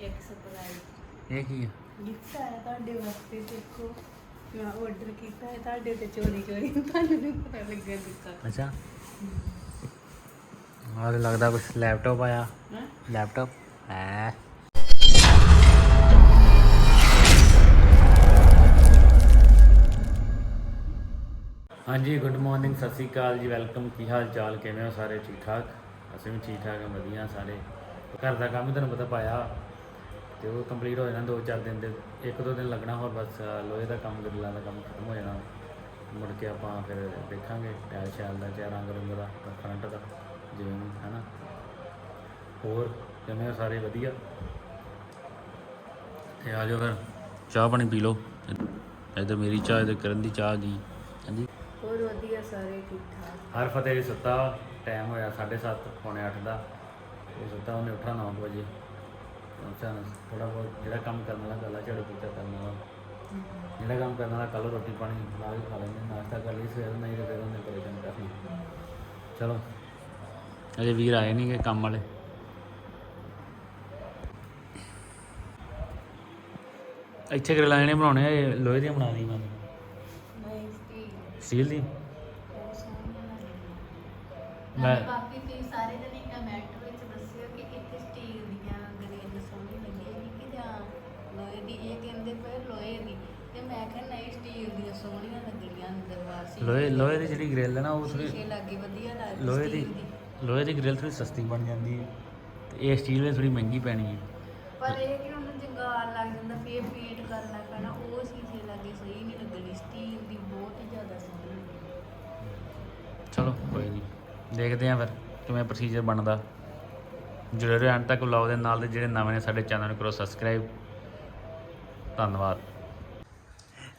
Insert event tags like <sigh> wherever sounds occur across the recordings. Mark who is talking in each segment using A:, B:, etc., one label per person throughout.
A: ਇੱਕ ਸਰਪ੍ਰਾਈਜ਼
B: ਇਹ ਕੀ ਆ?
A: ਗਿਫਟ ਆਇਆ ਤੁਹਾਡੇ ਵਾਸਤੇ ਦੇਖੋ। ਮੈਂ ਆਰਡਰ ਕੀਤਾ ਹੈ ਤੁਹਾਡੇ ਤੇ ਚੋਰੀ ਚੋਰੀ ਤੁਹਾਨੂੰ ਨਹੀਂ ਪਤਾ ਲੱਗਿਆ ਦਿੱਤਾ।
B: ਅੱਛਾ। ਆਹ ਤੇ ਲੱਗਦਾ ਕੁਝ ਲੈਪਟਾਪ ਆਇਆ।
A: ਹਾਂ?
B: ਲੈਪਟਾਪ ਹੈ? ਹਾਂਜੀ ਗੁੱਡ ਮਾਰਨਿੰਗ ਸਤਿ ਸ਼੍ਰੀ ਅਕਾਲ ਜੀ ਵੈਲਕਮ ਕੀ ਹਾਲ ਚਾਲ ਕਿਵੇਂ ਹੋ ਸਾਰੇ? ਠੀਕ ਠਾਕ? ਅਸੀਂ ਵੀ ਠੀਕ ਠਾਕ ਹਾਂ ਵਧੀਆ ਸਾਰੇ। ਘਰ ਦਾ ਕੰਮ ਤੁਹਾਨੂੰ ਪਤਾ ਪਾਇਆ। ਤੇ ਉਹ ਕੰਪਲੀਟ ਹੋ ਜਾਣਾ ਦੋ ਚਾਰ ਦਿਨ ਦੇ ਇੱਕ ਦੋ ਦਿਨ ਲੱਗਣਾ ਹੋਰ ਬਸ ਲੋਹੇ ਦਾ ਕੰਮ ਗਰਿੱਲਾਂ ਦਾ ਕੰਮ ਖਤਮ ਹੋ ਜਾਣਾ। ਮੁੜ ਕੇ ਆਪਾਂ ਫਿਰ ਦੇਖਾਂਗੇ ਟਾਇਲ ਸ਼ੈਲ ਦਾ ਜਾਂ ਰੰਗ ਰੰਗ ਦਾ ਫਰੰਟ ਦਾ ਜਿਵੇਂ ਵੀ ਹਨਾ। ਹੋਰ ਹੋ ਸਾਰੇ ਵਧੀਆ। ਤੇ ਆ ਜਾਓ ਫਿਰ ਚਾਹ ਪਾਣੀ ਪੀ ਲਓ। ਇੱਧਰ ਮੇਰੀ ਚਾਹ ਇੱਧਰ ਕਰਨ ਦੀ ਚਾਹ ਗਈ ਹਾਂਜੀ।
A: ਹੋਰ ਵਧੀਆ ਸਾਰੇ ਠੀਕ ਠਾਕ
B: ਹਰ ਫਤਿਹ ਦੀ ਸੁੱਤਾ ਟਾਈਮ ਹੋਇਆ 7:30 ਪੌਣੇ 8 ਦਾ। ਉਹ ਸੁੱਤਾ ਉਹਨੇ ਉੱਠਣਾ 9 ਵਜੇ। ਚਾਹਨ ਥੋੜਾ ਬਹੁਤ ਜਿਹੜਾ ਕੰਮ ਕਰਨ ਵਾਲਾ ਗੱਲਾਂ ਝਾੜੂ ਪੋਚਾ ਕਰਨ ਵਾਲਾ। ਜਿਹੜਾ ਕੰਮ ਕਰਨ ਵਾਲਾ ਕੱਲ ਰੋਟੀ ਪਾਣੀ ਨਾਲ ਹੀ ਖਾ ਲੈਂਦੇ ਨਾਸ਼ਤਾ ਕਰ ਲਈ ਸਵੇਰ ਨਹੀਂ ਤੇ ਫਿਰ ਉਹਨੇ ਪਰੇਸ਼ਾਨ ਕਰਨਾ ਚਲੋ ਅਜੇ ਵੀਰ ਆਏ ਨਹੀਂ ਗੇ ਕੰਮ ਵਾਲੇ। ਇੱਥੇ ਗਰਲਾਂ ਨੇ ਬਣਾਉਣੇ ਆ ਲੋਹੇ ਦੀਆਂ ਬਣਾ ਦੀ ਮੈਂ
A: ਨਹੀਂ ਸਟੀਲ
B: ਦੀ? ਮੈਂ
A: ਬਾਕੀ ਤੁਸੀਂ ਸਾਰੇ ਅੰਦਰ
B: ਲੋਹੇ ਲੋਹੇ ਦੀ ਜਿਹੜੀ ਗ੍ਰਿਲ ਹੈ ਨਾ ਉਹ ਥੋੜੀ
A: ਸ਼ੀਸ਼ੇ ਲੱਗੇ ਵਧੀਆ ਲੱਗਦੇ
B: ਲੋਹੇ ਦੀ ਲੋਹੇ ਦੀ ਗ੍ਰਿਲ ਥੋੜੀ ਸਸਤੀ ਬਣ ਜਾਂਦੀ ਹੈ। ਤੇ ਇਹ ਸਟੀਲ ਦੀ ਥੋੜੀ ਮਹਿੰਗੀ ਪੈਣੀ ਹੈ।
A: ਪਰ ਇਹ ਕਿ ਉਹਨੂੰ ਜੰਗਾਲ ਲੱਗ ਜਾਂਦਾ ਫੇਰ ਪੇਂਟ ਕਰਨਾ ਪੈਣਾ ਉਹ ਸ਼ੀਸ਼ੇ ਲੱਗੇ ਸਹੀ ਨਹੀਂ ਲੱਗਣੀ। ਸਟੀਲ ਦੀ ਬਹੁਤ ਹੀ ਜ਼ਿਆਦਾ ਸੋਹਣੀ ਲੱਗਣੀ
B: ਚਲੋ ਕੋਈ ਨਹੀਂ। ਦੇਖਦੇ ਆਂ ਫਿਰ ਕਿਵੇਂ ਪ੍ਰੋਸੀਜਰ ਬਣਦਾ। ਜੁੜੇ ਰਹੋ ਤੱਕ ਵਲੌਗ ਦੇ ਨਾਲ ਤੇ ਜਿਹੜੇ ਨਵੇਂ ਨੇ ਸਾਡੇ ਚੈਨਲ ਨੂੰ ਕਰੋ ਸਬਸਕ੍ਰਾਈਬ ਧੰਨਵਾਦ।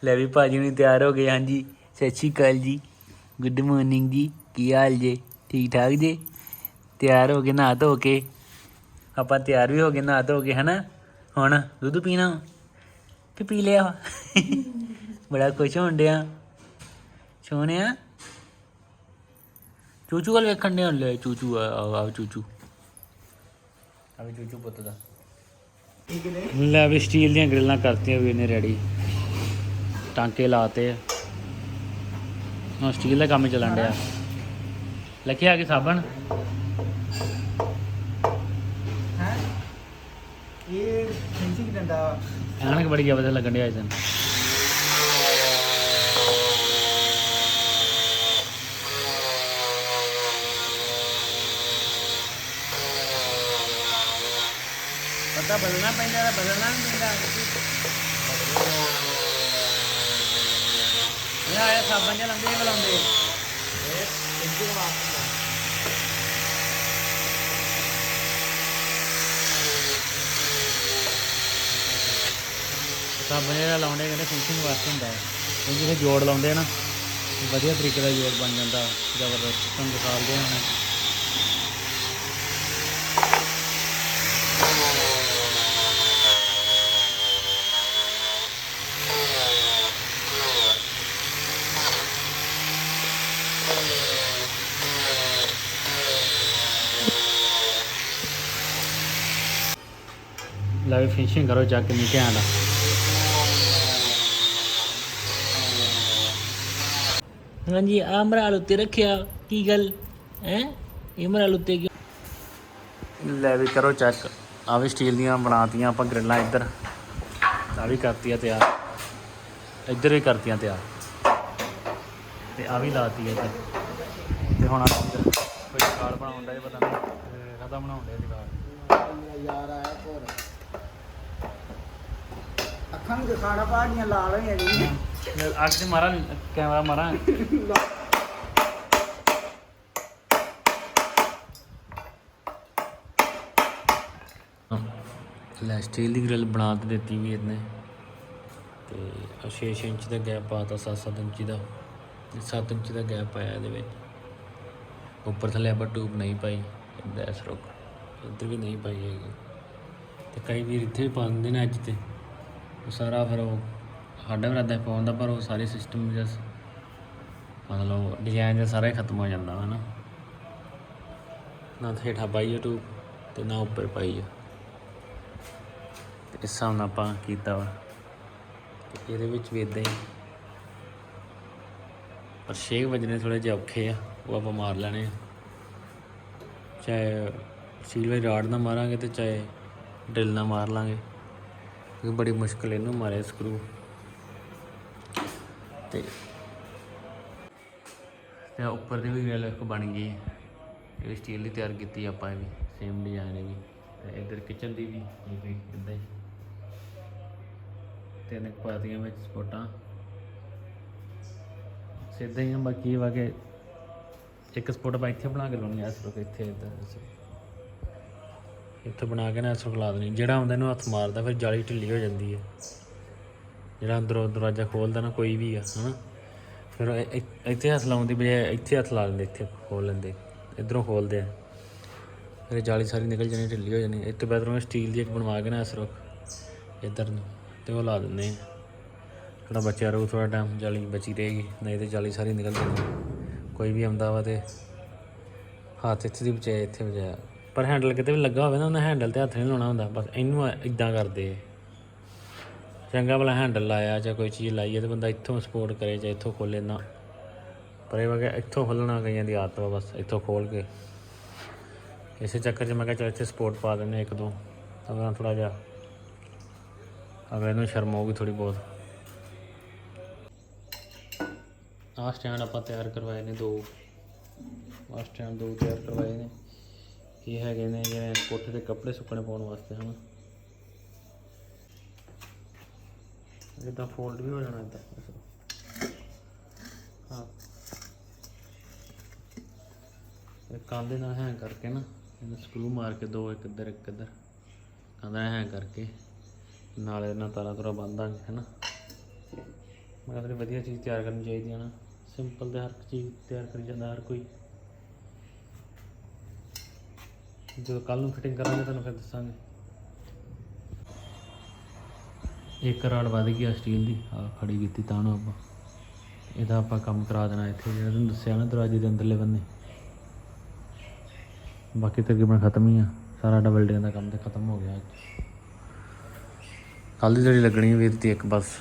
B: ਲੈ ਵੀ ਭਾਜੀ ਨੂੰ ਤਿਆਰ ਹੋ ਗਏ ਹਾਂਜੀ। ਸਤਿ ਸ਼੍ਰੀ ਅਕਾਲ ਜੀ। ਗੁੱਡ ਮਾਰਨਿੰਗ ਜੀ। ਕੀ ਹਾਲ ਜੇ? ਠੀਕ ਠਾਕ ਜੀ? ਤਿਆਰ ਹੋ ਗਏ ਨਹਾ ਧੋ ਕੇ। ਆਪਾਂ ਤਿਆਰ ਵੀ ਹੋ ਗਏ ਨਹਾ ਧੋ ਕੇ ਹਨਾ? ਹੁਣ ਦੁੱਧ ਪੀਣਾ। ਕਿ ਪੀ ਲਿਆ? ਵਾ? ਬੜਾ ਖੁਸ਼ ਹੋਣ ਡਿਆ। ਸੋਹਣਿਆ? ਚੂਚੂ ਵੱਲ ਵੇਖਣ ਦੇ ਲੈ ਚੂਚੂ ਆ ਆ ਆ ਚੂਚੂ। ਆ ਵੀ ਚੂਚੂ ਪੁੱਤ ਦਾ। ਲੈ ਵੀ ਸਟੀਲ ਦੀਆਂ ਗ੍ਰਿਲਾਂ ਕਰਤੀਆਂ ਵੀ ਨੇ ਰੈਡੀ। ਟਾਂਕੇ ਲਾਤੇ ਹਾਂ ਸਟੀਲ ਦਾ ਕੰਮ ਚੱਲਣ ਡਿਆ। ਲਿਖਿਆ ਕਿ ਸਾਬਣ?
C: ਹੈ? ਇਹ ਫਿੰਸਿੰਗ ਡੰਡਾ
B: ਐਨਕ ਬੜੀ ਜ਼ਿਆਦਾ ਲੱਗਣ ਡਿਆ ਇਸ ਦਿਨ। ਪਤਾ ਬਦਲਣਾ ਪੈਂਦਾ ਬਦਲਣਾ ਨਹੀਂ ਪੈਂਦਾ। ਇਹ ਆਇਆ ਸਾਬਣ ਜਿਹਾ ਲੰਦੇ ਜਿਹਾ ਸਾਬਣ ਜਿਹੜਾ ਲਾਉਂਦੇ ਕਹਿੰਦੇ ਫਿਨਿਸ਼ਿੰਗ ਵਾਸਤੇ ਹੁੰਦਾ ਹੈ। ਉਹ ਜਿਹੜੇ ਜੋੜ ਲਾਉਂਦੇ ਆ ਨਾ, ਵਧੀਆ ਤਰੀਕੇ ਦਾ ਜੋੜ ਬਣ ਜਾਂਦਾ, ਜ਼ਬਰਦਸਤ, ਤੁਹਾਨੂੰ ਦਿਖਾਉਂਦੇ ਹਾਂ ਹੁਣ। ਲੈ ਵੀ ਫਿਨਿਸ਼ਿੰਗ ਕਰੋ ਜਾ ਕੇ ਨੀਚੇ ਆਂਦਾ ਹਾਂਜੀ ਆ ਮਰਾਲ ਉੱਤੇ ਰੱਖਿਆ ਕੀ ਗੱਲ? ਹੈ? ਇਹ ਮਰਾਲ ਉੱਤੇ ਕਿਉਂ? ਲੈ ਵੀ ਕਰੋ ਚੈੱਕ ਆ ਵੀ ਸਟੀਲ ਦੀਆਂ ਬਣਾਤੀਆਂ ਆਪਾਂ ਗ੍ਰਿਲਾਂ ਇੱਧਰ। ਆ ਵੀ ਕਰਤੀਆਂ ਤਿਆਰ। ਇੱਧਰ ਵੀ ਕਰਤੀਆਂ ਤਿਆਰ। ਤੇ ਆ ਵੀ ਲਾਤੀ ਹੈ ਇੱਧਰ। ਤੇ ਹੁਣ ਆਪਾਂ ਇੱਧਰ ਕੋਈ ਕਾਲ ਬਣਾਉਂਦਾ ਇਹ ਪਤਾ ਨਹੀਂ ਕਦਾ ਬਣਾਉਂਦੇ ਆ ਜਗਾੜ
C: ਮੇਰਾ ਯਾਰ ਆਇਆ ਕੋਰ ਅੱਖਾਂ ਨੂੰ ਦਿਖਾਣਾ ਪਾੜੀਆਂ ਲਾਲ ਹੋਈਆਂ ਜੀ।
B: ਅੱਖ ਤੇ ਮਾਰਾਂ ਕੈਮਰਾ ਮਾਰਾਂ। ਲੈ ਸਟੀਲ ਦੀ ਗ੍ਰਿਲ ਬਣਾ ਤੇ ਦਿੱਤੀ ਵੀਰ ਨੇ ਤੇ 6 ਇੰਚ ਦਾ ਗੈਪ ਪਾਤਾ 7-7 ਇੰਚ ਦਾ। ਤੇ 7 ਇੰਚ ਦਾ ਗੈਪ ਪਾਇਆ ਇਹਦੇ ਵਿੱਚ। ਉੱਪਰ ਥੱਲੇ ਆਪਾਂ ਟੂਬ ਨਹੀਂ ਪਾਈ ਦੈਸ ਰੋਕ ਇੱਧਰ ਵੀ ਨਹੀਂ ਪਾਈ ਹੈਗੀ। ਤੇ ਕਈ ਵੀਰ ਇੱਥੇ ਵੀ ਪਾ ਦਿੰਦੇ ਨੇ ਅੱਜ ਤੇ। ਉਹ ਸਾਰਾ ਫਿਰ ਉਹ ਸਾਡਾ ਵੀ ਇਰਾਦਾ ਪਾਉਣ ਦਾ ਪਰ ਉਹ ਸਾਰੇ ਸਿਸਟਮ ਜਸ ਮਤਲਬ ਡਿਜ਼ਾਈਨ ਦਾ ਸਾਰਾ ਹੀ ਖਤਮ ਹੋ ਜਾਂਦਾ ਹੈ ਨਾ। ਨਾ ਤਾਂ ਹੇਠਾਂ ਪਾਈ YouTube ਤੇ ਨਾ ਉੱਪਰ ਪਾਈ ਆ। ਇਸ ਹਿਸਾਬ ਨਾਲ ਆਪਾਂ ਕੀਤਾ ਵਾ। ਤੇ ਇਹਦੇ ਵਿੱਚ ਵੀ ਇਦਾਂ ਹੀ। ਪਰ 6 ਵਜਣੇ ਥੋੜੇ ਜਿਹਾ ਔਖੇ ਆ, ਉਹ ਆਪਾਂ ਮਾਰ ਲੈਣੇ ਆ। ਚਾਹੇ ਸੀਲ ਵਿੱਚ ਰਾੜ ਨਾਲ ਮਾਰਾਂਗੇ ਤੇ ਚਾਹੇ ਡਰਿਲ ਨਾਲ ਮਾਰ ਲਾਂਗੇ। ਕਿਉਂਕਿ ਬੜੀ ਮੁਸ਼ਕਲ ਇਹਨੂੰ ਮਾਰੇ ਸਕਰੂ ਤੇ ਤੇ ਉੱਪਰ ਦੀ ਵੀ ਗ੍ਰਿਲ ਇੱਕ ਬਣ ਗਈ। ਇਹ ਸਟੀਲ ਦੀ ਤਿਆਰ ਕੀਤੀ ਆਪਾਂ ਇਹ ਵੀ ਸੇਮ ਡਿਜ਼ਾਈਨ ਵੀ। ਤੇ ਇੱਧਰ ਕਿਚਨ ਦੀ ਵੀ, ਇਹ ਵੀ ਇਦਾਂ ਹੀ। ਤਿੰਨ ਪਾਤੀਆਂ ਵਿੱਚ ਸਪੋਟਾਂ। ਸਿੱਧਾ ਹੀ ਬਾਕੀ ਇਹ ਇੱਕ ਸਪੋਟ ਆਪਾਂ ਇੱਥੇ ਬਣਾ ਕੇ ਲਾਉਣੀ ਆ, ਇਸ ਰੁਕ ਇੱਥੇ ਇੱਧਰ। ਇੱਥੇ ਬਣਾ ਕੇ ਨਾ ਇਸ ਲਾ ਦੇਣੀ। ਜਿਹੜਾ ਆਉਂਦਾ ਇਹਨੂੰ ਹੱਥ ਮਾਰਦਾ, ਫਿਰ ਜਾਲੀ ਢਿੱਲੀ ਹੋ ਜਾਂਦੀ ਹੈ। ਜਿਹੜਾ ਅੰਦਰੋਂ ਦਰਵਾਜ਼ਾ ਖੋਲਦਾ ਨਾ, ਕੋਈ ਵੀ ਆ, ਹਨਾ? ਫਿਰ ਇੱਥੇ ਹੱਥ ਲਾਉਣ ਦੀ ਬਜਾਏ ਇੱਥੇ ਹੱਥ ਲਾ ਲੈਂਦੇ, ਇੱਥੇ ਖੋਲ ਲੈਂਦੇ, ਇਧਰੋਂ ਖੋਲਦੇ ਆ। ਫਿਰ ਇਹ ਜਾਲੀ ਸਾਰੀ ਨਿਕਲ ਜਾਣੀ, ਢਿੱਲੀ ਹੋ ਜਾਣੀ। ਇੱਥੇ ਬੈਦਰੋਂ ਸਟੀਲ ਦੀ ਇੱਕ ਬਣਵਾ ਕੇ ਨਾ ਇਸ ਰੁਕ ਇੱਧਰ ਨੂੰ, ਤੇ ਉਹ ਲਾ ਦਿੰਦੇ ਆ। ਥੋੜਾ ਬੱਚਿਆ ਰਹੂ ਥੋੜਾ ਟਾਈਮ ਜਾਲੀ ਬਚੀ ਰਹੇਗੀ। ਨਹੀਂ ਤੇ ਜਾਲੀ ਸਾਰੀ ਨਿਕਲ ਜਾਣੀ। ਕੋਈ ਵੀ ਆਉਂਦਾ ਵਾ ਤੇ ਹੱਥ ਇੱਥੇ ਦੀ ਬਚਾਏ, ਇੱਥੇ ਬਚਾਇਆ। ਪਰ ਹੈਂਡਲ ਕਿਤੇ ਵੀ ਲੱਗਾ ਹੋਵੇ ਨਾ, ਉਹਨਾਂ ਹੈਂਡਲ ਤੇ ਹੱਥ ਨਹੀਂ ਲਾਉਣਾ ਹੁੰਦਾ। ਬਸ ਇਹਨੂੰ ਇਦਾਂ ਕਰਦੇ ਆ। ਚੰਗਾ ਭਲਾ ਹੈਂਡਲ ਲਾਇਆ, ਜਾਂ ਕੋਈ ਚੀਜ਼ ਲਾਈ ਹੈ ਤੇ ਬੰਦਾ ਇੱਥੋਂ ਸਪੋਰਟ ਕਰੇ, ਜਾਂ ਇੱਥੋਂ ਖੋਲੇ ਨਾ। ਪਰ ਇਹ ਵਗੇ ਇੱਥੋਂ ਖੋਲਣਾ ਕਈਆਂ ਦੀ ਆਦਤ ਵਾ ਬਸ, ਇੱਥੋਂ ਖੋਲ ਕੇ। ਇਸੇ ਚੱਕਰ 'ਚ ਮੈਂ ਕਿਹਾ ਚਲ ਇੱਥੇ ਸਪੋਰਟ ਪਾ ਦਿੰਦੇ ਇੱਕ ਦੋ। ਤਾਂ ਥੋੜਾ ਜਿਹਾ ਅਗਲੇ ਇਹਨੂੰ ਸ਼ਰਮ ਆਊਗੀ ਥੋੜੀ ਬਹੁਤ। ਆਹ ਸਟੈਂਡ ਆਪਾਂ ਤਿਆਰ ਕਰਵਾਏ ਨੇ ਦੋ। ਆਹ ਸਟੈਂਡ ਦੋ ਤਿਆਰ ਕਰਵਾਏ ਨੇ। ਇਹ ਹੈਗੇ ਨੇ ਜਿਵੇਂ ਕੋਠੇ ਤੇ ਕੱਪੜੇ ਸੁੱਕਣੇ ਪਾਉਣ ਵਾਸਤੇ ਹਨ? ਇਦਾਂ ਫੋਲਡ ਵੀ ਹੋ ਜਾਣਾ ਇਦਾਂ ਹਾਂ। ਇਹ ਕਾਂਦੇ ਨਾਲ ਹੈਂਗ ਕਰਕੇ ਨਾ, ਇਹਨੂੰ ਸਕਰੂ ਮਾਰ ਕੇ ਦੋ ਇੱਕ ਇੱਧਰ ਇੱਕ ਇੱਧਰ। ਕਾਂਦਾ ਹੈਂਗ ਕਰਕੇ, ਨਾਲੇ ਨਾਲ ਤਾਰਾਂ ਤੁਰਾਂ ਬੰਨ ਦਾਂਗੇ, ਹੈਨਾ। ਮੈਂ ਕਿਹਾ ਵਧੀਆ ਚੀਜ਼ ਤਿਆਰ ਕਰਨੀ ਚਾਹੀਦੀ ਹੈ ਨਾ। ਸਿੰਪਲ ਤੇ ਹਰ ਇੱਕ ਚੀਜ਼ ਤਿਆਰ ਕਰੀ ਜਾਂਦਾ, ਹਰ ਕੋਈ। ਜਦੋਂ ਕੱਲ ਨੂੰ ਫਿਟਿੰਗ ਕਰਾਂਗੇ, ਤੁਹਾਨੂੰ ਫਿਰ ਦੱਸਾਂਗੇ। ਇੱਕ ਰਾੜ ਵੱਧ ਗਿਆ ਸਟੀਲ ਦੀ ਆ ਖੜੀ ਕੀਤੀ ਤਾਂ ਨੂੰ ਆਪਾਂ। ਇਹਦਾ ਆਪਾਂ ਕੰਮ ਕਰਾ ਦੇਣਾ ਇੱਥੇ, ਜਿਹੜਾ ਤੁਹਾਨੂੰ ਦੱਸਿਆ ਨਾ ਦਰਵਾਜ਼ੇ ਦੇ ਅੰਦਰਲੇ ਬੰਨੇ। ਬਾਕੀ ਤਕਰੀਬਨ ਖਤਮ ਹੀ ਆ, ਸਾਰਾ ਡਬਲ ਡੇ ਦਾ ਕੰਮ ਤੇ ਖਤਮ ਹੋ ਗਿਆ ਅੱਜ। ਕੱਲ ਦੀ ਜਿਹੜੀ ਲੱਗਣੀ ਵੀ ਦਿੱਤੀ ਇੱਕ ਬਸ,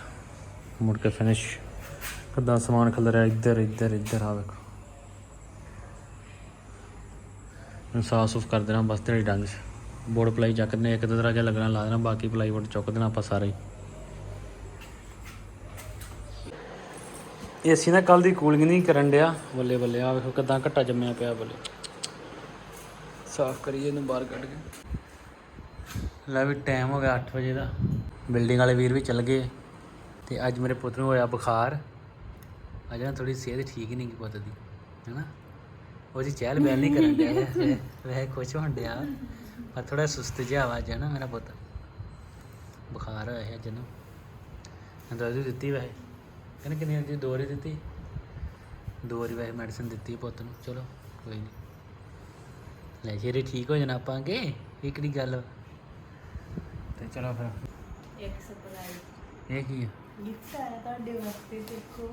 B: ਮੁੜ ਕੇ ਫਿਨਿਸ਼ ਕਿੱਦਾਂ ਸਮਾਨ ਖਿਲਰਿਆ ਇੱਧਰ ਇੱਧਰ ਇੱਧਰ ਆ ਵੇਖੋ ਹੁਣ ਸਾਫ਼ ਸੁਫ ਕਰ ਦੇਣਾ, ਬਸ ਤੇਰੀ ਡੰਗ 'ਚ। ਬੋਰਡ ਪਲਾਈ ਚੱਕ ਦੇਣਾ, ਇੱਕ ਦੋ ਦਰਜਾ ਲੱਗਣਾ, ਲਾ ਦੇਣਾ, ਬਾਕੀ ਪਲਾਈ ਬੋਰਡ ਚੁੱਕ ਦੇਣਾ ਆਪਾਂ ਸਾਰੇ। ਇਹ ਅਸੀਂ ਨਾ ਕੱਲ ਦੀ ਕੂਲਿੰਗ ਨਹੀਂ ਕਰਨ ਡਿਆ। ਬੱਲੇ ਬੱਲੇ ਆ ਵੇਖੋ ਕਿਦਾਂ ਘੱਟਾ ਜੰਮਿਆ ਪਿਆ ਬੱਲੇ। ਸਾਫ਼ ਕਰੀਏ ਇਹਨੂੰ ਬਾਹਰ ਕੱਢ ਕੇ। ਲੈ ਵੀ ਟਾਈਮ ਹੋ ਗਿਆ 8 ਵਜੇ ਦਾ। ਬਿਲਡਿੰਗ ਵਾਲੇ ਵੀਰ ਵੀ ਚੱਲ ਗਏ। ਤੇ ਅੱਜ ਮੇਰੇ ਪੁੱਤ ਨੂੰ ਹੋਇਆ ਬੁਖਾਰ। ਅੱਜ ਨਾ ਥੋੜੀ ਸਿਹਤ ਠੀਕ ਹੀ ਨਹੀਂ ਗੀ ਪੁੱਤ ਦੀ ਹੈਨਾ ਉਹ ਜੀ ਚਹਿਲ ਬਹਿਲ ਨਹੀਂ ਕਰਨ ਡਿਆ। ਵੈਸੇ ਖੁਸ਼ ਹੋਣ ਡਿਆ। ਪਰ ਥੋੜਾ ਸੁਸਤ ਜਿਹਾ ਅੱਜ ਹੈ ਨਾ ਮੇਰਾ ਪੁੱਤ। ਬੁਖਾਰ ਹੋਇਆ ਹੈ ਅੱਜ ਨੂੰ ਮੈਂ ਦਵਾਈ ਦਿੱਤੀ ਵੈਸੇ। ਕਹਿੰਦੇ ਕਿੰਨੀ ਜੀ ਦੋ ਵਾਰੀ ਦਿੱਤੀ। ਦੋ ਵਾਰੀ ਵੈਸੇ ਮੈਡੀਸਿਨ ਦਿੱਤੀ ਪੁੱਤ ਨੂੰ। ਚਲੋ ਕੋਈ ਨਹੀਂ। ਲੈ ਜਿਹੜੇ ਠੀਕ ਹੋ ਜਾਣਾ ਆਪਾਂ ਅੱਗੇ ਇਹ ਕਿਹੜੀ ਗੱਲ ਵਾ? ਤੇ ਚਲੋ ਫਿਰ।
A: ਇੱਕ ਸਰਪ੍ਰਾਈਜ਼
B: ਇਹ ਕੀ ਹੈ
A: ਗਿਫਟ ਆਇਆ ਤੁਹਾਡੇ ਵਾਸਤੇ ਦੇਖੋ।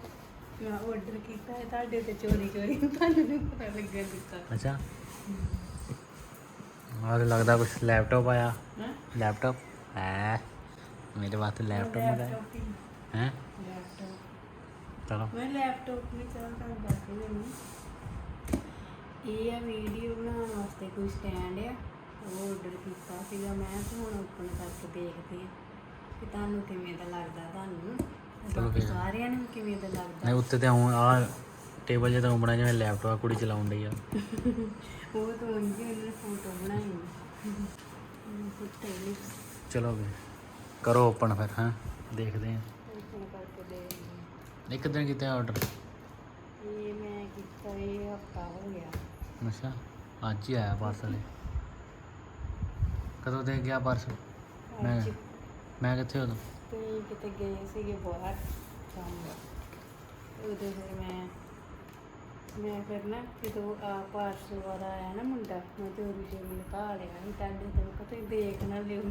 A: ਮੈਂ ਆਰਡਰ ਕੀਤਾ ਹੈ ਤੁਹਾਡੇ ਤੇ ਚੋਰੀ ਚੋਰੀ ਤੁਹਾਨੂੰ ਨਹੀਂ ਪਤਾ ਲੱਗਿਆ ਦਿੱਤਾ
B: ਅੱਛਾ। ਆਹ ਤੇ ਲੱਗਦਾ ਕੁਝ ਲੈਪਟਾਪ ਆਇਆ।
A: ਹਾਂ?
B: ਲੈਪਟਾਪ ਹੈ। ਮੇਰੇ ਵਾਸਤੇ ਲੈਪਟਾਪ ਮੰਗਾਇਆ।
A: ਲੈਪਟਾਪ ਹੀ।
B: ਹੈ?
A: ਲੈਪਟਾਪ
B: ਚਲੋ।
A: ਮੈਂ ਲੈਪਟਾਪ ਵੀ ਚੱਲ ਤੁਹਾਨੂੰ ਦੱਸ ਦਿੰਦੀ ਇਹ ਆ ਵੀਡੀਓ ਬਣਾਉਣ ਵਾਸਤੇ ਕੋਈ ਸਟੈਂਡ ਆ। ਉਹ ਆਰਡਰ ਕੀਤਾ ਸੀਗਾ ਮੈਂ ਤੇ ਹੁਣ ਓਪਨ ਕਰਕੇ ਦੇਖਦੇ ਆ ਕਿ ਤੁਹਾਨੂੰ ਕਿਵੇਂ ਦਾ ਲੱਗਦਾ ਤੁਹਾਨੂੰ।
B: ਚਲੋ
A: ਬਾਕੀ
B: ਫਿਰ।
A: ਸਾਰਿਆਂ ਨੂੰ ਕਿਵੇਂ ਦਾ ਲੱਗਦਾ?
B: ਨਹੀਂ ਉੱਤੇ ਤੇ ਆਉਂ ਆ ਟੇਬਲ ਜਿਹਾ ਤਾਂ ਊਂ ਬਣਿਆ ਜਿਵੇਂ ਲੈਪਟਾਪ ਕੁੜੀ ਚਲਾਉਣ ਡਈ ਆ। <laughs>
A: ਉਹ ਤਾਂ ਉਂਝ ਹੀ ਉਹਨੇ ਫੋਟੋ ਬਣਾਈ ਫੋਟੋ ਲਿਖਸ
B: ਚਲੋ ਵੀ ਕਰੋ ਓਪਨ ਫਿਰ ਹਾਂ? ਦੇਖਦੇ ਆ। ਇੱਕ ਦਿਨ ਕੀਤਾ ਆਰਡਰ
A: ਇਹ ਮੈਂ ਕੀਤਾ ਇਹ ਹਫਤਾ ਹੋ ਗਿਆ।
B: ਅੱਛਾ ਅੱਜ ਹੀ ਆਇਆ ਪਾਰਸਲ ਕਦੋਂ ਦੇ ਗਿਆ ਪਾਰਸਲ ਮੈਂ ਮੈਂ ਕਿੱਥੇ ਉਦੋਂ?
A: ਤੁਸੀਂ ਕਿਤੇ ਗਏ ਸੀਗੇ ਬਾਹਰ ਕੰਮ। ਉਦੋਂ ਫਿਰ ਮੈਂ ਮੈਂ ਫਿਰ ਨਾ ਜਦੋਂ ਆ ਪਾਰਸਲ ਵਾਲਾ ਆਇਆ ਨਾ ਮੁੰਡਾ ਮੈਂ ਤੇ ਉਹਦੀ ਚੋਰੀ ਲਗਾ ਲਿਆ ਸੀ ਟਾਂਡੇ ਤੇ ਤੁਸੀਂ ਦੇਖ ਨਾ ਲਿਓ।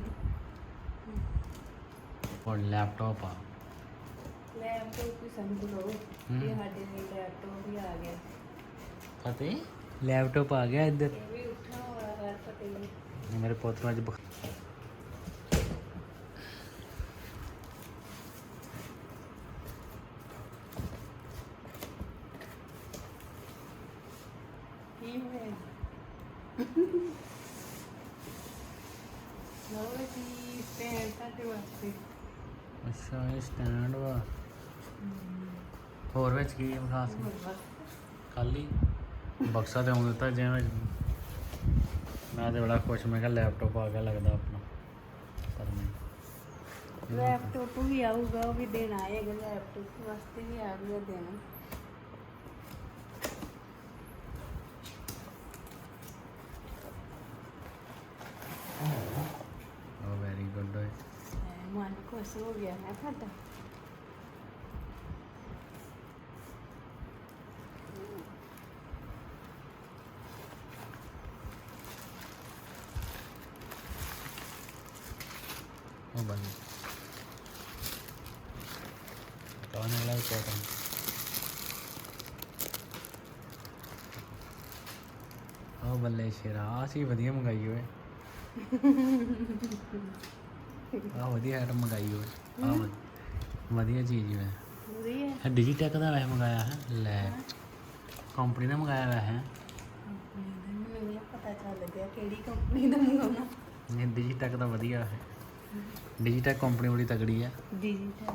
B: ਹੁਣ ਲੈਪਟਾਪ ਆ।
A: ਲੈਪਟਾਪ ਵੀ ਸਮਝ ਲਓ। ਇਹ ਸਾਡੇ ਲਈ ਲੈਪਟਾਪ ਵੀ ਆ ਗਿਆ।
B: ਫਤਿਹ ਲੈਪਟਾਪ ਆ ਗਿਆ ਇੱਧਰ।
A: ਇਹ ਵੀ ਉੱਠਾ ਹੋਇਆ ਹੈ ਪਤਾ। ਹੀ ਨਹੀਂ
B: ਮੇਰੇ ਪੁੱਤ ਨੂੰ ਅੱਜ ਬੁਖ-
A: ਲਓ ਜੀ ਸਟੈਂਡ ਤੁਹਾਡੇ ਵਾਸਤੇ
B: ਅੱਛਾ ਇਹ ਸਟੈਂਡ ਵਾ। ਹੋਰ ਵਿੱਚ ਕੀ ਖਾਸ
A: ਹੋਰ ਬਸ।
B: ਖਾਲੀ? ਬਕਸਾ ਤੇ ਆਉਂ ਦਿੱਤਾ ਜਿਵੇਂ ਮੈਂ ਤੇ ਬੜਾ ਖੁਸ਼ ਮੈਂ ਕਿਹਾ ਲੈਪਟਾਪ ਆ ਗਿਆ ਲੱਗਦਾ ਆਪਣਾ। ਪਰ ਨਹੀਂ।
A: ਲੈਪਟਾਪ ਵੀ ਆਊਗਾ ਉਹ ਵੀ ਦੇਣ ਆਏਗਾ ਲੈਪਟਾਪ ਵਾਸਤੇ ਵੀ ਆ ਗਿਆ ਦੇਣਾ
B: ਉਹ ਵੈਰੀ ਗੁੱਡ ਹੋਏ
A: ਐ, ਖੁਸ਼ ਹੋ ਗਿਆ ਹੈ ਤੁਹਾਡਾ
B: ਉਹ ਬੰਦ ਬੱਲੇ ਸ਼ੇਰਾ ਸੀ ਵਧੀਆ ਮੰਗਾਈ ਓਏ ਆ ਵਧੀਆ ਆਈਟਮ ਮੰਗਾਈ ਓਏ। ਆ ਵਧੀਆ ਚੀਜ਼ ਹੈ
A: ਵਧੀਆ
B: ਇਹ ਡਿਜੀਟੈਕ ਦਾ ਵੈਸੇ ਮੰਗਾਇਆ ਹੈ। ਲੈ ਕੰਪਨੀ ਨੇ ਮੰਗਾਇਆ ਹੈ
A: ਮੈਨੂੰ ਪਤਾ ਚੱਲ ਗਿਆ ਕਿਹੜੀ ਕੰਪਨੀ ਦਾ ਮੰਗਾਉਣਾ।
B: ਨਹੀਂ ਡਿਜੀਟੈਕ ਦਾ ਵਧੀਆ ਹੈ ਡਿਜੀਟੈਕ ਕੰਪਨੀ ਬੜੀ ਤਗੜੀ ਹੈ
A: ਡਿਜੀਟਲ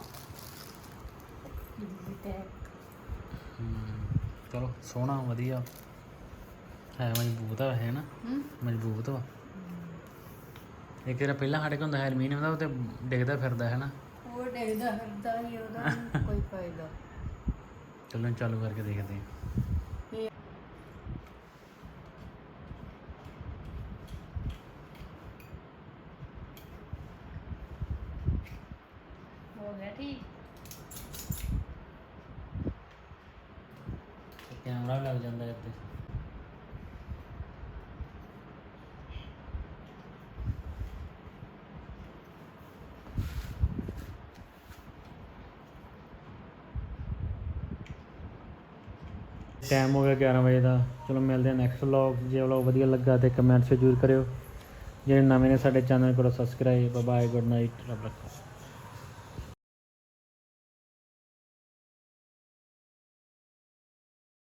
B: ਹਮ, ਚਲੋ ਸੋਹਣਾ ਵਧੀਆ। ਹੈ ਮਜ਼ਬੂਤ ਵੈਸੇ ਨਾ?
A: ਹੂੰ।
B: ਮਜ਼ਬੂਤ ਵਾ। ਇੱਕ ਜਿਹੜਾ ਪਹਿਲਾਂ ਸਾਡੇ ਕੋਲ ਹੁੰਦਾ ਹੈ ਐਲੂਮੀਨੀਅਮ ਦਾ ਉਹ ਤੇ ਡਿੱਗਦਾ ਫਿਰਦਾ ਹੈ ਨਾ।
A: ਉਹ ਡੇਦਾ ਫਿਰਦਾ ਹੀ ਉਹਦਾ ਕੋਈ ਫਾਇਦਾ।
B: ਚਲੋ ਚਾਲੂ ਕਰਕੇ ਦੇਖਦੇ
A: ਹੋ ਗਿਆ ਠੀਕ
B: ਕੈਮਰਾ ਲੱਗ ਜਾਂਦਾ ਇੱਥੇ ਟਾਈਮ ਹੋ ਗਿਆ 11 ਵਜੇ ਦਾ। ਚਲੋ ਮਿਲਦੇ ਹਾਂ ਨੈਕਸਟ ਵਲੌਗ ਜੇ ਵਲੌਗ ਵਧੀਆ ਲੱਗਾ ਤੇ ਕਮੈਂਟਸ ਜ਼ਰੂਰ ਕਰਿਓ। ਜਿਹੜੇ ਨਵੇਂ ਨੇ ਸਾਡੇ ਚੈਨਲ ਕਰੋ ਸਬਸਕ੍ਰਾਈਬ ਬਾਏ ਗੁੱਡ ਨਾਈਟ ਰੱਬ ਰੱਖਾ।